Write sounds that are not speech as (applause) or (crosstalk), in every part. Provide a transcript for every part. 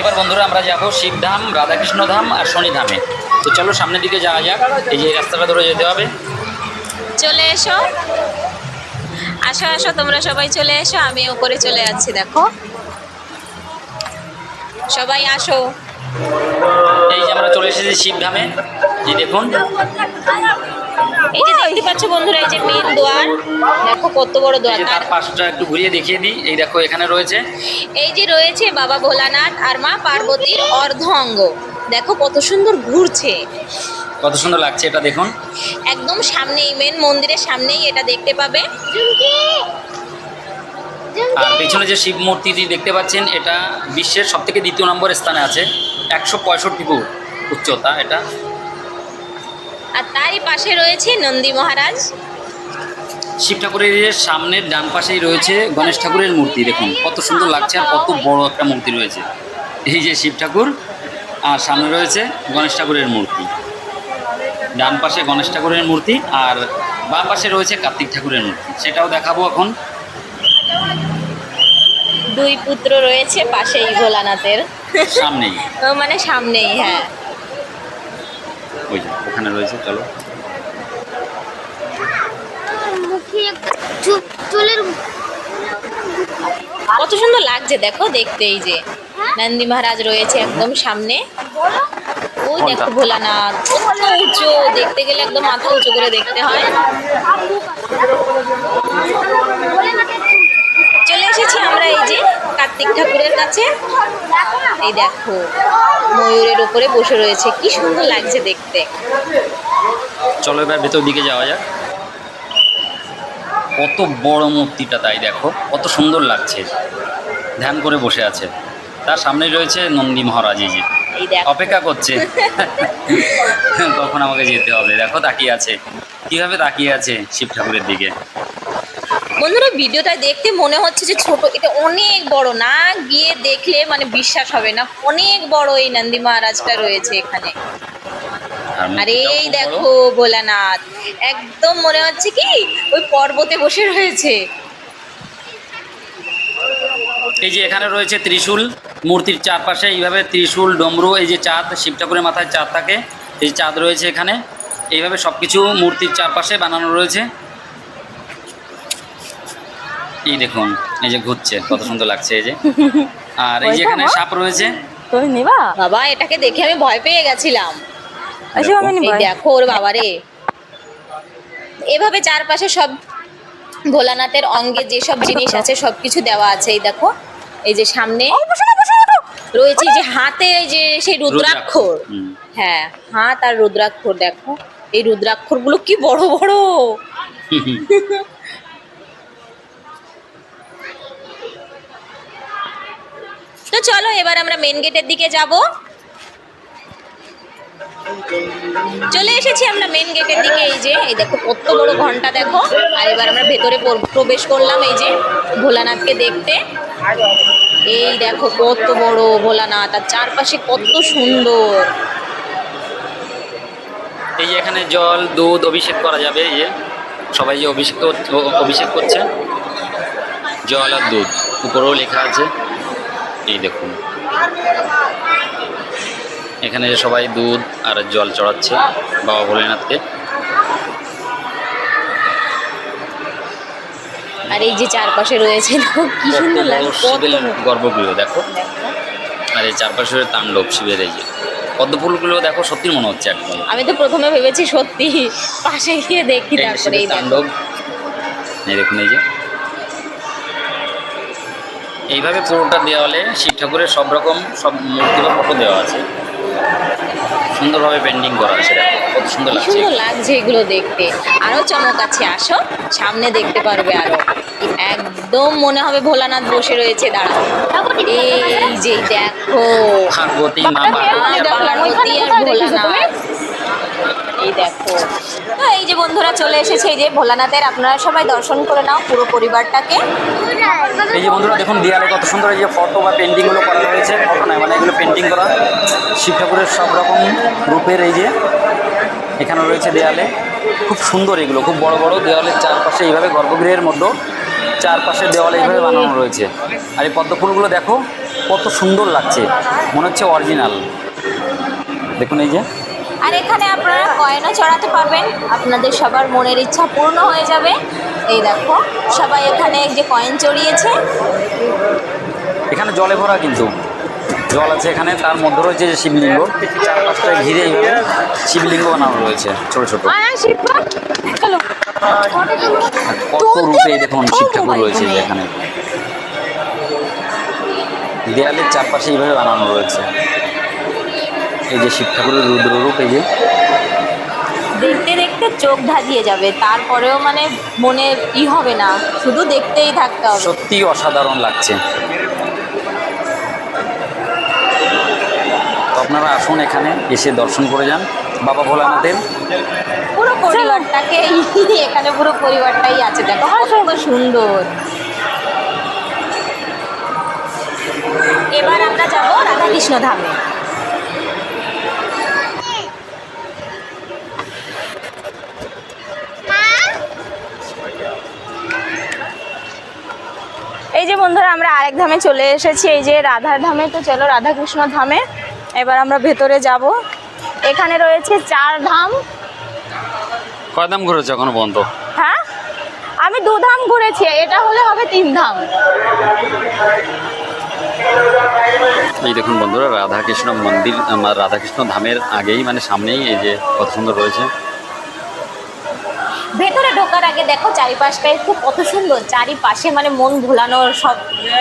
এবার বন্ধুরা আমরা যাব শিবধাম রাধাকৃষ্ণ ধাম আর শনিধামে। তো চলো সামনের দিকে যাওয়া যাক এই যে রাস্তাটা ধরে যেতে হবে। চলে এসো। আসো আসো তোমরা সবাই চলে এসো আমি উপরে চলে যাচ্ছি দেখো। সবাই আসো। এই যে আমরা চলে এসেছি শিবধামে এই দেখুন। এই যে দেখতে পাচ্ছ বন্ধুরা এই যে মেন দ্বার দেখো কত বড় যে তার পাশটা একটু ঘুরিয়ে দেখিয়ে দিই এই দেখো এখানে রয়েছে। এই যে রয়েছে বাবা ভোলানাথ আর মা পার্বতীর অর্ধঙ্গ। দেখো কত সুন্দর ঘুরছে। কত সুন্দর লাগছে এটা দেখুন। একদম সামনেই মেন মন্দিরের সামনেই এটা দেখতে পাবে। আর পেছনে যে শিব মূর্তিটি দেখতে পাচ্ছেন এটা বিশ্বের সব থেকে দ্বিতীয় নম্বর স্থানে আছে। একশো পঁয়ষট্টি ফুট উচ্চতা এটা। আর তারই পাশে রয়েছে নন্দী মহারাজ। শিব ঠাকুরের সামনের ডান পাশেই রয়েছে গণেশ ঠাকুরের মূর্তি দেখুন কত সুন্দর লাগছে আর কত বড় একটা মূর্তি রয়েছে। এই যে শিব ঠাকুর আর সামনে রয়েছে গণেশ ঠাকুরের মূর্তি। ডান পাশে গণেশ ঠাকুরের মূর্তি আর বাঁ পাশে রয়েছে কার্তিক ঠাকুরের মূর্তি সেটাও দেখাবো এখন। দুই পুত্র রয়েছে পাশেই ভোলানাথের। সামনেই। মানে সামনেই হ্যাঁ। ওই যে ওখানে রয়েছে চলো। মুখে চুপ চুলের কত সুন্দর লাগছে দেখো দেখতে এই যে। নন্দী মহারাজ রয়েছে একদম সামনে। ওই দেখো ভোলানাথ। কত উঁচু দেখতে গেলে একদম মাথা উঁচু করে দেখতে হয়। চলে এসেছি আমরা এই যে কার্তিক ঠাকুরের কাছে। এই দেখো ময়ূরের উপরে বসে রয়েছে। কি সুন্দর লাগছে দেখতে। চলো এবার ভেতর দিকে যাওয়া যাক। কত বড় মূর্তিটা তাই দেখো কত সুন্দর লাগছে। ধ্যান করে বসে আছে। তার সামনে রয়েছে নন্দী মহারাজ এই এই অপেক্ষা করছে। (laughs) কখন আমাকে যেতে হবে। দেখো তাকিয়ে আছে। কীভাবে তাকিয়ে আছে শিব ঠাকুরের দিকে। বন্ধুরা ভিডিওটা দেখতে মনে হচ্ছে যে ছোট এটা অনেক বড়। না গিয়ে দেখলে মানে বিশ্বাস হবে না। অনেক বড় এই নন্দী মহারাজটা রয়েছে এখানে। আর এই দেখো ভোলানাথ। একদম মনে হচ্ছে কি ওই পর্বতে বসে রয়েছে। এই যে এখানে রয়েছে ত্রিশূল মূর্তির চারপাশে এইভাবে ত্রিশূল ডমরু এই যে চাঁদ শিব ঠাকুরের মাথায় চাঁদ থাকে এই যে চাঁদ রয়েছে এখানে। এইভাবে সব কিছু মূর্তির চারপাশে বানানো রয়েছে। এই দেখুন এই যে ঘুরছে কত সুন্দর লাগছে এই যে। (laughs) আর এই যে এখানে সাপ রয়েছে। তুমি নিবা? বাবা এটাকে দেখে আমি ভয় পেয়ে গেছিলাম। আসো আমি নিবা দেখো ওর বাবারে এভাবে চারপাশে সব ভোলানাথের অঙ্গে যেসব জিনিস আছে সব কিছু দেওয়া আছে এই দেখো। এই যে সামনে রয়েছে যে হাতে এই যে সেই রুদ্রাক্ষর। হ্যাঁ হাত আর রুদ্রাক্ষর দেখো। এই রুদ্রাক্ষরগুলো কি বড় বড়। (laughs) তো চলো, এবার আমরা মেন গেটের দিকে যাব। চলে এসেছি আমরা মেন গেটের দিকে, এই যে, এই দেখো, কত বড় ঘণ্টা দেখো। আর এবার আমরা ভেতরে প্রবেশ করলাম, এই যে, ভোলানাথকে দেখতে। এই দেখো, কত বড় ভোলানাথ, আর চারপাশে কত সুন্দর। এই যে এখানে জল, দুধ অভিষেক করা যাবে, এই যে। সবাই যে অভিষেক অভিষেক করছে। জল আর দুধ, উপরেও লেখা আছে। এই দেখুন। এখানে যে সবাই দুধ আর জল চড়াচ্ছে বাবা ভোলেনাথকে। আর এই যে চারপাশে রয়েছে কি সুন্দর গর্ভগৃহ দেখো। আর এই চারপাশে তাণ্ডব শিবের এই যে। পদ্ম ফুলগুলো দেখো সত্যি মনে হচ্ছে একদম। আমি তো প্রথমে ভেবেছি সত্যি পাশে গিয়ে দেখি তারপরে এই তাণ্ডব। এই দেখুন এই যে। এইভাবে পুরোটা দেওয়ালে শিব ঠাকুরের সব রকম সব মূর্তি বা ফটো দেওয়া আছে। সুন্দরভাবে পেন্টিং করা আছে কত সুন্দর লাগছে। সুন্দর লাগছে এগুলো দেখতে। আরও চমক আছে আসো সামনে দেখতে পারবে আরও। একদম মনে হবে ভোলানাথ বসে রয়েছে দাঁড়া এই যে দেখো পার্বতী মা পার্বতী পার্বতী আর ভোলানাথ। এই দেখো। তো এই যে বন্ধুরা চলে এসেছে, এই যে ভোলানাথের, আপনারা সবাই দর্শন করে নাও পুরো পরিবারটাকে। এই যে বন্ধুরা, দেখুন, দেয়ালে কত সুন্দর এই যে ফটো বা পেন্টিংগুলো করা রয়েছে ফটো নয় মানে এগুলো পেন্টিং করা। শিব ঠাকুরের সব রকম রূপের এই যে এখানে রয়েছে দেয়ালে। খুব সুন্দর এগুলো, খুব বড় বড় দেওয়ালের চারপাশে এইভাবে গর্ভগৃহের মধ্যে চারপাশে দেওয়ালে এইভাবে বানানো রয়েছে। আর এই পদ্ম ফুলগুলো দেখো, কত সুন্দর লাগছে, মনে হচ্ছে অরিজিনাল দেখুন এই যে। আর এখানে আপনারা কয়েনও চড়াতে পারবেন। আপনাদের সবার মনের ইচ্ছা পূর্ণ হয়ে যাবে। এই দেখো সবাই এখানে যে কয়েন চড়িয়েছে। এখানে জলে ভরা কিন্তু। জল আছে এখানে তার মধ্যে রয়েছে যে শিবলিঙ্গ। চারপাশটা ঘিরে এইভাবে শিবলিঙ্গ বানানো রয়েছে ছোট ছোট। কত রূপে দেখুন শিব ঠাকুর রয়েছে এখানে। দেয়ালের চারপাশে এইভাবে বানানো রয়েছে। এই যে শিব ঠাকুরের রুদ্ররূপ এই যে। দেখতে দেখতে চোখ ধাঁধিয়ে যাবে তারপরেও মানে মনে ই হবে না শুধু দেখতেই থাকতে হবে। সত্যি অসাধারণ লাগছে। তো আপনারা আসুন এখানে এসে দর্শন করে যান। বাবা ভোলানাথের। পুরো পরিবারটাকে এখানে পুরো পরিবারটাই আছে দেখো কত সুন্দর। এবার আমরা যাব রাধাকৃষ্ণ ধামে। এই যে বন্ধুরা আমরা আরেক ধামে চলে এসেছি। এই যে রাধার ধামে তো চলো রাধাকৃষ্ণ ধামে। এবার আমরা ভেতরে যাব। এখানে রয়েছে চার ধাম। কয় ধাম ঘুরেছে এখনও বন্ধ হ্যাঁ? আমি দু ধাম ঘুরেছি এটা হলে হবে তিন ধাম। এই দেখুন বন্ধুরা রাধাকৃষ্ণ মন্দির রাধাকৃষ্ণ ধামের আগেই মানে সামনেই এই যে কত সুন্দর রয়েছে। ভেতরে ঢোকার আগে দেখো চারিপাশটা একটু কত সুন্দর চারিপাশে মানে মন ভোলানোর সব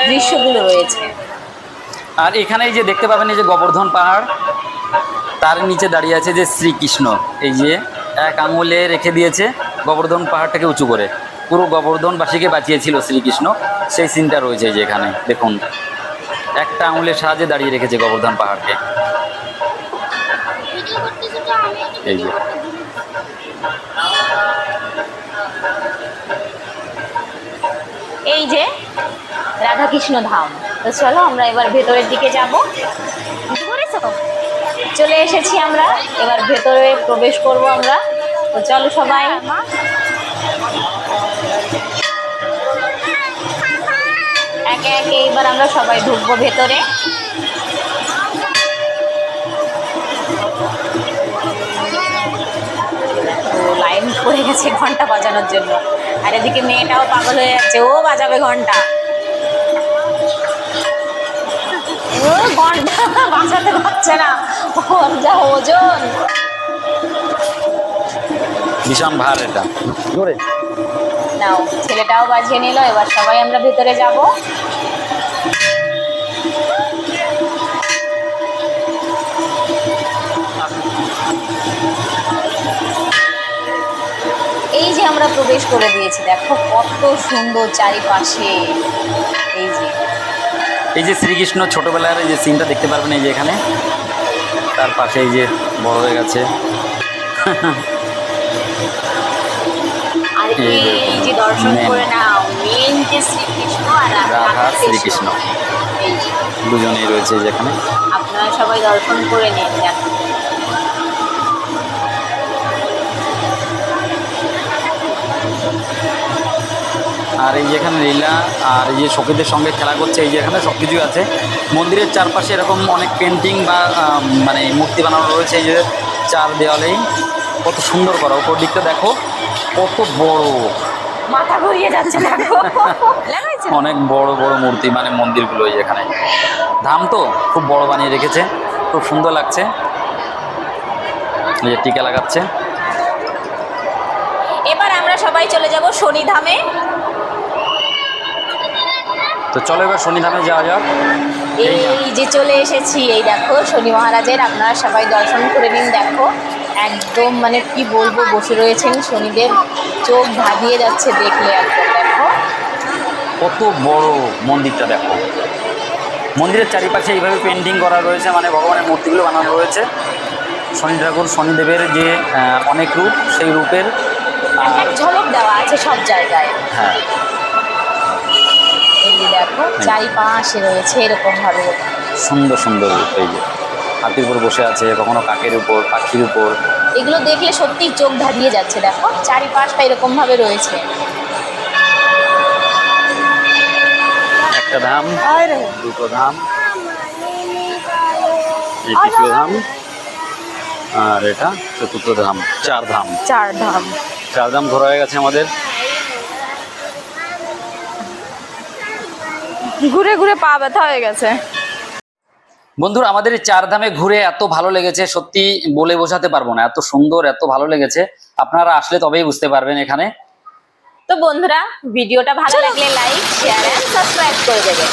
দৃশ্যগুলো রয়েছে। আর এখানে এই যে দেখতে পাবেন এই যে গোবর্ধন পাহাড়, তার নিচে দাঁড়িয়ে আছে যে শ্রীকৃষ্ণ। এই যে এক আঙুলে রেখে দিয়েছে গোবর্ধন পাহাড়টাকে উঁচু করে। পুরো গোবর্ধনবাসীকে বাঁচিয়েছিল শ্রীকৃষ্ণ। সেই সিনটা রয়েছে যে এখানে, দেখুন। একটা আঙুলের সাহায্যে দাঁড়িয়ে রেখেছে গোবর্ধন পাহাড়কে। এই যে। এই যে রাধাকৃষ্ণ ধাম। তো চলো আমরা এবার ভেতরের দিকে যাব? চলে এসেছি আমরা। এবার ভেতরে প্রবেশ করব আমরা। তো চলো সবাই। একে একে এবার আমরা সবাই ঢুকবো ভেতরে। লাইন পড়ে গেছে ঘণ্টা বাজানোর জন্য। আর এদিকে মেয়েটাও পাগল হয়ে যাচ্ছে। ও বাজাবে ঘণ্টা। ও ঘণ্টা বাঁচাতে পারছে না। ওর যা ওজন। ভীষণ ভার এটা। জোরে। নাও ছেলেটাও বাজিয়ে নিল এবার সবাই আমরা ভিতরে যাব। আমরা প্রবেশ করে দিয়েছি। দেখো কত সুন্দর চারিপাশে। এই যে। এই যে শ্রীকৃষ্ণ ছোটবেলার এই যে সিনটা দেখতে পারবেন এই যে এখানে। তার পাশে এই যে বড় হয়ে গেছে। আর এই যে দর্শন করে নাও মেন যে শ্রীকৃষ্ণ আর রাধা শ্রীকৃষ্ণ। দুজনেই রয়েছে যেখানে আপনারা সবাই দর্শন করে নিন দেখো। আর এই যেখানে লীলা আর এই যে সখীদের সঙ্গে খেলা করছে এই যে এখানে সব কিছুই আছে। মন্দিরের চারপাশে এরকম অনেক পেন্টিং বা মানে মূর্তি বানানো রয়েছে এই যে চার দেওয়ালেই। কত সুন্দর করা ওপর দিকটা দেখো কত বড়। মাথা ঘুরিয়ে যাচ্ছে? অনেক বড় বড় মূর্তি মানে মন্দিরগুলো এই এখানে। ধাম তো খুব বড় বানিয়ে রেখেছে খুব সুন্দর লাগছে। যে টিকা লাগাচ্ছে। এবার আমরা সবাই চলে যাব শনিধামে তো চলো এবার শনিধামে যাওয়া যাক। এই যে- চলে এসেছি এই দেখো শনি মহারাজের আপনারা সবাই দর্শন করে নিন দেখো। একদম মানে কি বলব বসে রয়েছেন শনিদেব চোখ ধাঁধিয়ে যাচ্ছে দেখলে একদম দেখো। কত বড় মন্দিরটা দেখো। মন্দিরের চারিপাশে এইভাবে পেন্টিং করা রয়েছে মানে ভগবানের মূর্তিগুলো বানানো রয়েছে। শনি ঠাকুর শনিদেবের যে অনেক রূপ সেই রূপের ঝলক দেওয়া আছে সব জায়গায়। হ্যাঁ। এই যে দেখো চারিপাশে রয়েছে এরকম ভাবে। সুন্দর সুন্দর এই যে হাতির উপর বসে আছে কখনো কাকের উপর পাখির উপর। এগুলো দেখলে সত্যি চোখ ধাঁধিয়ে যাচ্ছে দেখো চারিপাশটা এরকম ভাবে রয়েছে। একটা ধাম দুটো ধাম এই তৃতীয় ধাম আর এটা চতুর্থ ধাম চার ধাম। চার ধাম। চার ধাম ঘোরা হয়ে গেছে আমাদের। ঘুরে ঘুরে পা ব্যথা হয়ে গেছে। বন্ধুরা আমাদের চারধামে চার ধামে ঘুরে এত ভালো লেগেছে সত্যি বলে বোঝাতে পারব না। এত সুন্দর এত ভালো লেগেছে। আপনারা আসলে তবেই বুঝতে পারবেন এখানে। তো বন্ধুরা ভিডিওটা ভালো লাগলে লাইক শেয়ার এন্ড সাবস্ক্রাইব করে দেবেন।